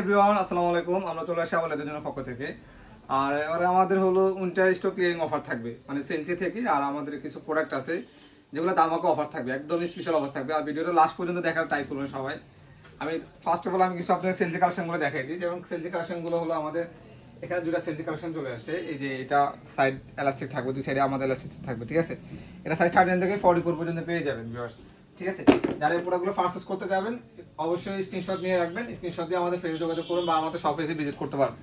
Everyone, আসসালামু আলাইকুম। আমরা চলে আসি জন্য পক্ষ থেকে। আর আমাদের হলো উইন্টার স্টক ক্লিয়ারিং অফার থাকবে মানে থেকে, আর আমাদের কিছু প্রোডাক্ট আছে যেগুলো দামাকে অফার থাকবে, একদম স্পেশাল অফার থাকবে। আর ভিডিওটা লাস্ট পর্যন্ত দেখার করবেন সবাই। আমি ফার্স্ট অফ অল আমি কিছু আপনার সেলসি কালেকশনগুলো দেখাই দিই। যেমন সেলসি কালেকশনগুলো হলো আমাদের, এখানে দুটা সেলসি কালেকশন চলে আসছে। এই যে এটা সাইড এলাস্টিক থাকবে, দুই সাইডে আমাদের এলাস্টিক থাকবে, ঠিক আছে? এটা সাইজ থার্টি থেকে ফর্টি ফোর পর্যন্ত পেয়ে যাবেন ভিউয়ার্স ঠিক আছে? যারা এই প্রোডাক্টগুলো পারচেস করতে যাবেন, অবশ্যই স্ক্রিনশট নিয়ে রাখবেন। স্ক্রিনশট দিয়ে আমাদের ফেসে যোগাযোগ করুন বা আমাদের শপে এসে ভিজিট করতে পারেন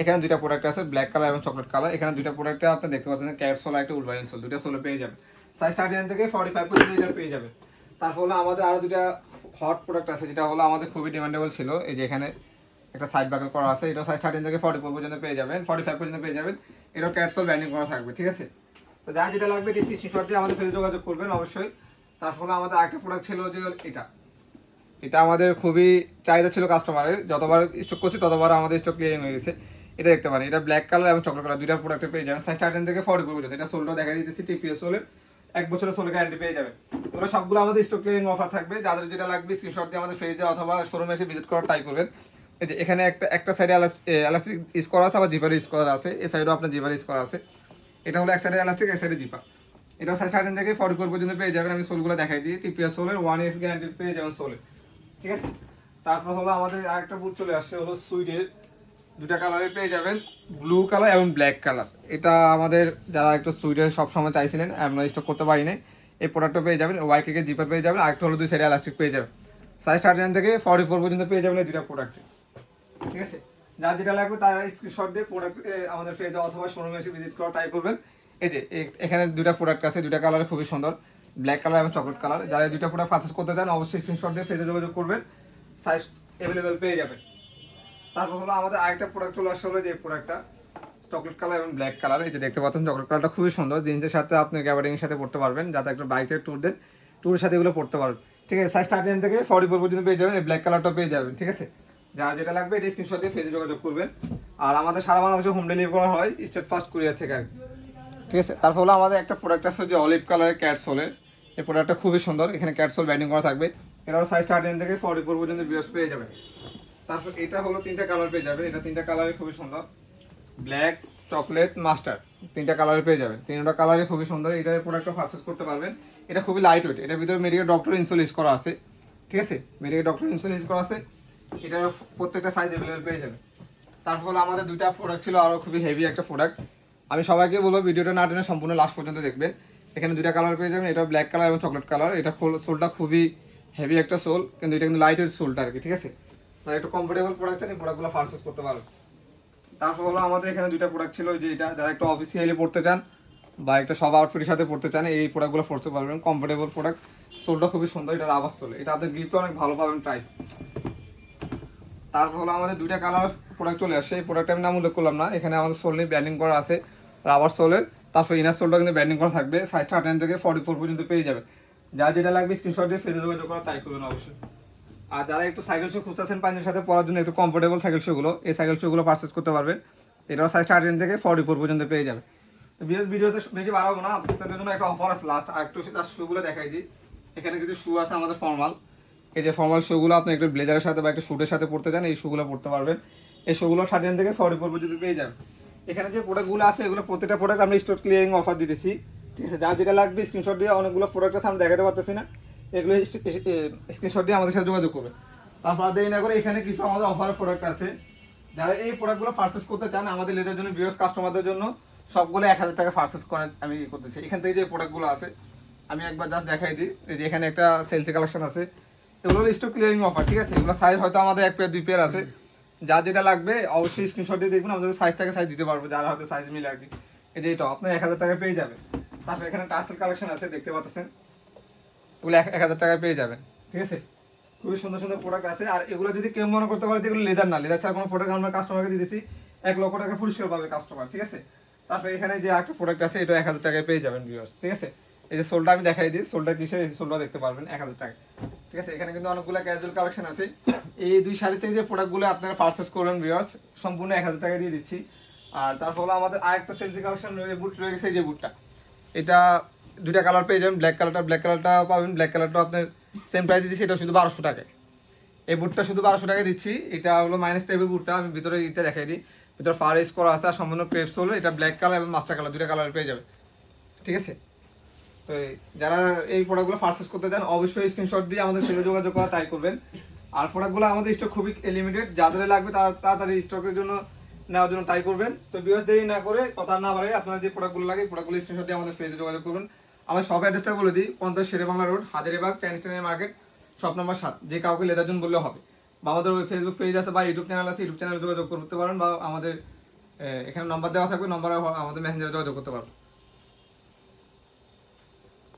এখানে দুইটা প্রোডাক্ট আছে ব্ল্যাক কালার এবং চকলেট কালার এখানে দুইটা প্রোডাক্টে আপনি দেখতে পাচ্ছেন ক্যাট সোল একটা উলভাইন সোল দুইটা সোলে পেয়ে যাবেন। সাইজ থার্টি থেকে ফর্টি ফাইভ পর্যন্ত এটা পেয়ে যাবেন। তারপর হলো আমাদের আরও দুইটা হট প্রোডাক্ট আছে, যেটা হলো আমাদের খুবই ডিমান্ডেবল ছিল। এই যে এখানে একটা সাইড বাকেল করা আছে এটা সাইজ থার্টিন থেকে ফর্টি ফোর পর্যন্ত পেয়ে যাবেন। ফর্টি ফাইভ পর্যন্ত পেয়ে যাবেন। এটা ক্যাটসল ব্যান্ডিং করা থাকবে, ঠিক আছে? তো যার যেটা লাগবে এটি স্ক্রিনশট দিয়ে আমাদের ফেসে যোগাযোগ করবেন, অবশ্যই। তার ফলে আমাদের আরেকটা প্রোডাক্ট ছিল যে এটা। এটা আমাদের খুবই চাহিদা ছিল কাস্টমারের যতবার স্টক করছি, ততবার আমাদের স্টক ক্লিয়ারিং হয়ে গেছে। এটা দেখতে পারেন, এটা ব্ল্যাক কালার এবং চকলেট কালার দুইটা প্রোডাক্টে পেয়ে যাবেন। সাইজ থার্টিন থেকে ফর্টি ফোর পর্যন্ত। এটা সোলটা দেখা দিতেছি টিপিএস সোলের এক বছরের সোলে গ্যারান্টি পেয়ে যাবেন। ওরা সবগুলো আমাদের স্টক ক্লিয়ারিং অফার থাকবে। যাদের যেটা লাগবে স্ক্রিনশট দিয়ে আমাদের ফেজে অথবা শোরুমে এসে ভিজিট করার ট্রাই করবেন। এই যে এখানে একটা একটা সাইডে এলাস্টিক ইউজ করা আছে, আবার জিপার ইউজ করা আছে। এই সাইডেও আপনার জিপার ইউজ করা আছে। এটা হলো এক সাইডে এলাস্টিক এক সাইডে জিপার এটা থার্টিন থেকে ফর্টি ফোর পর্যন্ত পেয়ে যাবেন। আমি সোলগুলো দেখাই দিই। টিপিএস সোলের ওয়ান ইয়ার্স গ্যারান্টি পেয়ে যাবেন সোলে ঠিক আছে? তারপর হলো আমাদের আরেকটা বুট চলে আসছে, হলো সুইটের দুটা কালারে পেয়ে যাবেন। ব্লু কালার এবং ব্ল্যাক কালার এটা আমাদের যারা একটু সুইটের সবসময় চাইছিলেন আমরা করতে পারি নাই এই প্রোডাক্টটা পেয়ে যাবেন। ওয়াই কেকে জিপার পেয়ে যাবেন। আরেকটা হলো দুই সাইডে এলাস্টিক পেয়ে যাবেন। সাইজ থার্টি থেকে ফর্টি ফোর পর্যন্ত পেয়ে যাবেন এই দুটা প্রোডাক্টে ঠিক আছে? যার যেটা লাগবে তারা স্ক্রিনশট দিয়ে প্রোডাক্ট আমাদের ফেজে অথবা শোরুমে এসে ভিজিট করা ট্রাই করবেন। এই যে এখানে দুটা প্রোডাক্ট আছে দুটা কালার খুবই সুন্দর। ব্ল্যাক কালার এবং চকলেট কালার যারা দুটা প্রোডাক্ট পারচেস করতে চান, অবশ্যই স্ক্রিনশট দিয়ে ফেজে যোগাযোগ করবেন। সাইজ অ্যাভেলেবেল পেয়ে যাবেন। তারপর হলো আমাদের আরেকটা প্রোডাক্ট চলে আসছে হলো যে প্রোডাক্টটা চকলেট কালার এবং ব্ল্যাক কালার এই যে দেখতে পাচ্ছেন চকলেট কালারটা খুবই সুন্দর। জিন্সের সাথে আপনি গ্যাবারিং এর সাথে পড়তে পারবেন। যাতে একটা বাইকে ট্যুর দেন ট্যুরের সাথে এগুলো পড়তে পারবেন। ঠিক আছে সাইজ থার্টি থেকে ফর্টি ফোর পর্যন্ত পেয়ে যাবেন। এই ব্ল্যাক কালারটা পেয়ে যাবেন, ঠিক আছে? যার যেটা লাগবে, এটা স্ক্রিনশট দিয়ে ফেজে যোগাযোগ করবেন। আর আমাদের সারা বাংলাদেশে হোম ডেলিভারি করা হয় স্টেট ফার্স্ট কুরিয়ার থেকে আর কি। ঠিক আছে? তারপর হলো আমাদের একটা প্রোডাক্ট আছে যে অলিভ কালারের ক্যাটসোলের এই প্রোডাক্টটা খুবই সুন্দর। এখানে ক্যাটসোল ব্যান্ডিং করা থাকবে। এটাও সাইজ থার্টিন থেকে ফর্টি ফোর পর্যন্ত বিয়ার্স পেয়ে যাবে। তারপর এটা হলো তিনটা কালার পেয়ে যাবে। এটা তিনটা কালারই খুবই সুন্দর। ব্ল্যাক চকলেট মাস্টার তিনটা কালারে পেয়ে যাবেন তিনটা কালারই খুবই সুন্দর। এটা প্রোডাক্টটা পারচেস করতে পারবেন। এটা খুবই লাইট ওয়েট এটার ভিতরে মেডিকেল ডক্টর ইনসুল ইউজ করা আছে। ঠিক আছে? মেডিকেল ডক্টর ইনসুল ইউজ করা আছে। এটার প্রত্যেকটা সাইজ অ্যাভেলেবেল পেয়ে যাবে। তারপর আমাদের দুইটা প্রোডাক্ট ছিল। আরও খুবই হেভি একটা প্রোডাক্ট আমি সবাইকে বলব ভিডিওটা না টেনে সম্পূর্ণ লাস্ট পর্যন্ত দেখবেন। এখানে দুইটা কালার পেয়ে যাবেন, এটা ব্ল্যাক কালার এবং চকলেট কালার এটা সোলটা খুবই হেভি একটা সোল কিন্তু এটা কিন্তু লাইটের সোলটা আর কি ঠিক আছে? তার একটু কমফোর্টেবল প্রোডাক্ট এই প্রোডাক্টগুলো পারচেস করতে পারবেন তারপর হলো আমাদের এখানে দুইটা প্রোডাক্ট ছিল যে এটা, যারা একটু অফিসিয়ালি পড়তে চান বা একটা সব আউটফিটের সাথে পড়তে চান, এই প্রোডাক্টগুলো পড়তে পারবেন কমফোর্টেবল প্রোডাক্ট সোলটা খুবই সুন্দর, এটা আবাস সোল এটা আপনাদের গ্রিপটা অনেক ভালো পাবেন প্রাইস তারপর হলো আমাদের দুইটা কালার প্রোডাক্ট চলে আসছে এই প্রোডাক্ট আমি নাম উল্লেখ করলাম না, এখানে আমাদের সোল নিয়ে ব্যান্ডিং করা আছে। রাবার সোলের তারপর ইনার সোলটা কিন্তু ব্যান্ডিং করা থাকবে সাইজ থার্টেন থেকে ফর্টি ফোর পর্যন্ত পেয়ে যাবে। যার যেটা লাগবে স্ক্রিনশট দিয়ে ফেসে যোগাযোগ করা তাই করবেন অবশ্যই। আর যারা একটু সাইকেল শু খুঁজতেছেন পাঞ্জের সাথে পড়ার জন্য একটু কমফোর্টেবল সাইকেল শুগুলো এই সাইকেল শুগুলো পারচেস করতে পারবেন। এটাও সাইজ থার্টেন থেকে ফর্টি ফোর পর্যন্ত পেয়ে যাবে। তো বিএস ভিডিওতে বেশি বাড়াবো না, আপনাদের জন্য একটা অফার আছে লাস্ট আর একটু তার শুগুলো দেখাই দিই। এখানে কিছু শু আছে আমাদের ফর্মাল এই যে ফর্মাল শুগুলো আপনি একটু ব্লেজারের সাথে বা একটা শুটের সাথে পড়তে চান, এই শুগুলো পড়তে পারবেন। এই শুগুলো থার্টিন থেকে ফর্টি ফোর পর্যন্ত পেয়ে যাবেন। এখানে যে প্রোডাক্টগুলো আছে, এগুলো প্রত্যেকটা প্রোডাক্ট আমরা স্টোর ক্লিয়ারিং অফার দিতেছি। ঠিক আছে, যার যেটা লাগবে স্ক্রিনশট দিয়ে অনেকগুলো প্রোডাক্ট আছে, আমরা দেখাতে পারতেছি না। এগুলো স্ক্রিনশট দিয়ে আমাদের সাথে যোগাযোগ করবে। তারপর দেরি না করে এখানে কিছু আমাদের অফারের প্রোডাক্ট আছে। যারা এই প্রোডাক্টগুলো পারচেস করতে চান, আমাদের লেদের জন্য ভিউয়ার্স কাস্টমারদের জন্য, সবগুলো এক হাজার টাকা পারচেস করে আমি করতেছি। এখান থেকে যে প্রোডাক্টগুলো আছে, আমি একবার জাস্ট দেখাই দিই। এই যে এখানে একটা সেলসি কালেকশন আছে। এগুলো স্টক ক্লিয়ারিং অফার ঠিক আছে? এগুলো সাইজ হয়তো আমাদের এক পেয়ার দুই পেয়ার আছে। যার যেটা লাগবে, অবশ্যই স্ক্রিনশট দিয়ে দেখবেন আমাদের সাইজ থেকে সাইজ দিতে পারব, যারা হয়তো সাইজ মিলে আর কি। এই যে এটা, আপনার এক হাজার টাকায় পেয়ে যাবেন। তারপর এখানে টার্সেল কালেকশন আছে, দেখতে পাচ্ছেন। এগুলো এক হাজার টাকায় পেয়ে যাবেন, ঠিক আছে? খুবই সুন্দর সুন্দর প্রোডাক্ট আছে, আর এগুলো যদি কেউ মনে করতে পারে যেগুলো লেদার না লেদার ছাড়া কোনো প্রোডাক্ট আমরা কাস্টমারকে দিতেছি, এক লক্ষ টাকা পুরস্কার পাবে কাস্টমার ঠিক আছে? তারপরে এখানে যে একটা প্রোডাক্ট আছে এটা এক হাজার টাকায় পেয়ে যাবেন ভিউয়ার্স ঠিক আছে? এই যে সোলটা আমি দেখাই দিই, সোলটা কিসে সোলটা দেখতে পারবেন, এক হাজার টাকা ঠিক আছে, এখানে কিন্তু অনেকগুলো ক্যাজুয়াল কালেকশন আছে। এই দুই শাড়ি থেকে যে প্রোডাক্টগুলো আপনারা পারচেস করবেন ভিউয়ার্স সম্পূর্ণ এক হাজার টাকা দিয়ে দিচ্ছি। আর তারপর হলো আমাদের আরেকটা সেলসি কালেকশন বুট রয়ে গেছে যে বুটটা এটা দুইটা কালার পেয়ে যাবেন ব্ল্যাক কালারটা ব্ল্যাক কালারটা পাবেন ব্ল্যাক কালারটা আপনার সেম প্রাইস দিচ্ছি, এটা শুধু বারোশো টাকায়। এই বুটটা শুধু বারোশো টাকায় দিচ্ছি, এটা হলো মাইনাস টাইপের বুটটা আমি ভিতরে এটা দেখাই দিই। ভিতরে ফার এস করা আছে আর সম্পূর্ণ ক্রেপস হলো এটা ব্ল্যাক কালার এবং মাস্টার কালার দুটো কালার পেয়ে যাবে ঠিক আছে? তো যারা এই প্রোডাক্টগুলো পারচেস করতে চান, অবশ্যই স্ক্রিনশট দিয়ে আমাদের পেজে যোগাযোগ করা ট্রাই করবেন। আর প্রোডাক্টগুলো আমাদের স্টক খুবই লিমিটেড যাদের লাগবে তারা তাড়াতাড়ি স্টকের জন্য নেওয়ার জন্য ট্রাই করবেন। তো বিয়স দেরি না করে কথা না বাড়ে আপনার যে প্রোডাক্টগুলো লাগে প্রোডাক্টগুলো স্ক্রিনশট দিয়ে আমাদের পেজে যোগাযোগ করবেন আমার সব অ্যাড্রেসটা বলে দিই, পঞ্চাশ Shere Bangla road Hazaribagh ten standard market shop number সাত। যে কাউকে লেদার জন্য বললে হবে। বা আমাদের ওই ফেসবুক পেজ আছে বা ইউটিউব চ্যানেল আছে ইউটিউব চ্যানেলে যোগাযোগ করতে পারেন বা আমাদের এখানে নম্বর দেওয়া থাকবে নম্বরে আমাদের মেসেঞ্জারে যোগাযোগ করতে পারবেন।